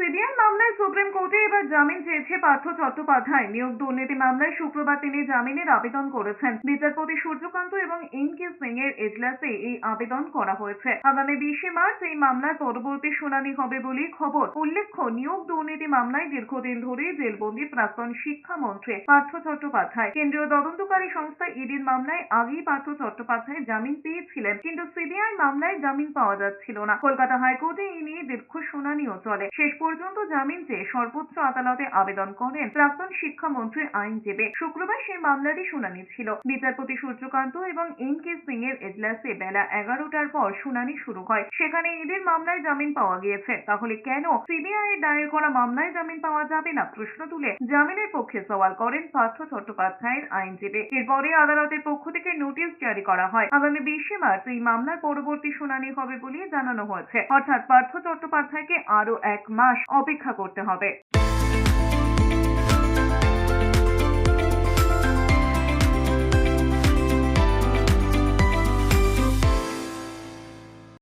CBI মামলায় supreme জামিন চেয়েছে পার্থ চট্টোপাধ্যায়। নিয়োগ দুর্নীতি মামলায় শুক্রবার তিনি জামিনের আবেদন করেছেন। বিচারপতি সূর্যকান্ত এবং এন কে সিং এর এজলাসে এই আবেদন করা হয়েছে। আগামী বিশে মার্চ এই মামলার পরবর্তী শুনানি হবে বলে খবর। উল্লেখ্য, নিয়োগ দুর্নীতি মামলায় দীর্ঘদিন ধরে জেলবন্দি প্রাক্তন শিক্ষামন্ত্রী পার্থ চট্টোপাধ্যায়। কেন্দ্রীয় তদন্তকারী সংস্থা ইডির মামলায় আগেই পার্থ চট্টোপাধ্যায় জামিন পেয়েছিলেন। কিন্তু সিবিআই মামলায় জামিন পাওয়া যাচ্ছিল না। কলকাতা হাইকোর্টে এই নিয়ে দীর্ঘ শুনানিও চলে। শেষ পর্যন্ত জামিন চেয়ে সর্বোচ্চ আদালতে আবেদন করেন। প্রাক্তন শিক্ষামন্ত্রী আইনজীবী শুক্রবার সেই মামলারই শুনানি ছিল। বিচারপতি সূর্যকান্ত এবং এন কে সিং এর এজলাসে বেলা এগারোটার পর শুনানি শুরু হয়। সেখানে ইডির মামলায় জামিন পাওয়া গিয়েছে। তাহলে কেন সিবিআই দায়ের করা মামলায় জামিন পাওয়া যাবে না? প্রশ্ন তুলে জামিনের পক্ষে সওয়াল করেন পার্থ চট্টোপাধ্যায়ের আইনজীবী এরপরে আদালতের পক্ষ থেকে নোটিশ জারি করা হয়। আগামী বিশে মার্চ এই মামলার পরবর্তী শুনানি হবে বলে জানানো হয়েছে। অর্থাৎ পার্থ চট্টোপাধ্যায়কে আরও এক মাস অপেক্ষা করতে হবে।